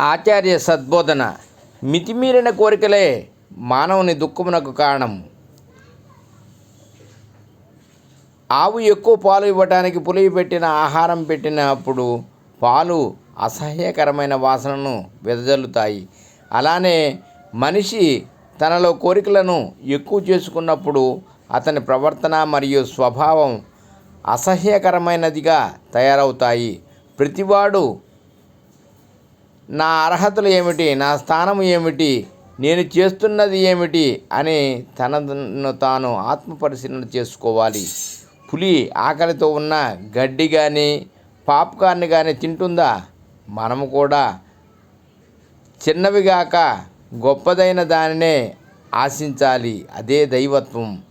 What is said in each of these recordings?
ఆచార్య సద్బోధన మితిమీరిన కోరికలే మానవుని దుఃఖమునకు కారణం. ఆవు ఎక్కువ పాలు ఇవ్వటానికి పులివి పెట్టిన ఆహారం పెట్టినప్పుడు పాలు అసహ్యకరమైన వాసనను వెదజల్లుతాయి. అలానే మనిషి తనలో కోరికలను ఎక్కువ చేసుకున్నప్పుడు అతని ప్రవర్తన మరియు స్వభావం అసహ్యకరమైనదిగా తయారవుతాయి. ప్రతివాడు నా అర్హతలు ఏమిటి? నా స్థానం ఏమిటి? నేను చేస్తున్నది ఏమిటి? అని తనను తాను ఆత్మపరిశీలన చేసుకోవాలి. పులి ఆకలితో ఉన్న గడ్డి కానీ పాప్కార్న్ కానీ తింటుందా? మనము కూడా చిన్నవిగాక గొప్పదైన దానినే ఆశించాలి. అదే దైవత్వం.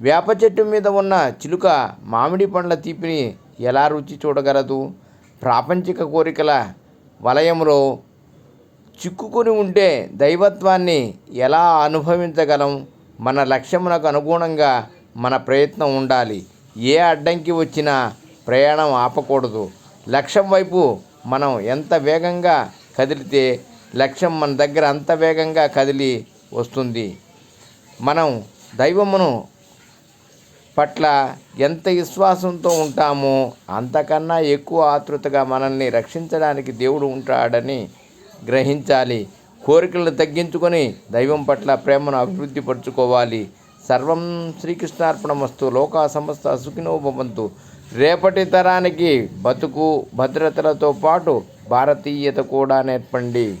వేప చెట్టు మీద ఉన్న చిలుక మామిడి పండ్ల తీపిని ఎలా రుచి చూడగలదు? ప్రాపంచిక కోరికల వలయంలో చిక్కుకుని ఉంటే దైవత్వాన్ని ఎలా అనుభవించగలం మన లక్ష్యమునకు అనుగుణంగా మన ప్రయత్నం ఉండాలి. ఏ అడ్డంకి వచ్చినా ప్రయాణం ఆపకూడదు. లక్ష్యం వైపు మనం ఎంత వేగంగా కదిలితే లక్ష్యం మన దగ్గర అంత వేగంగా కదిలి వస్తుంది. మనం దైవమును పట్ల ఎంత విశ్వాసంతో ఉంటామో అంతకన్నా ఎక్కువ ఆతృతగా మనల్ని రక్షించడానికి దేవుడు ఉంటాడని గ్రహించాలి. కోరికలను తగ్గించుకొని దైవం పట్ల ప్రేమను అభివృద్ధి పరుచుకోవాలి సర్వం శ్రీకృష్ణార్పణమస్తు. లోకా సమస్త సుఖినోభవంతు. రేపటి తరానికి బతుకు భద్రతలతో పాటు భారతీయత కూడా నేర్పండి.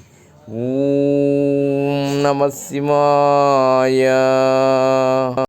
ఓం నమ శివాయ.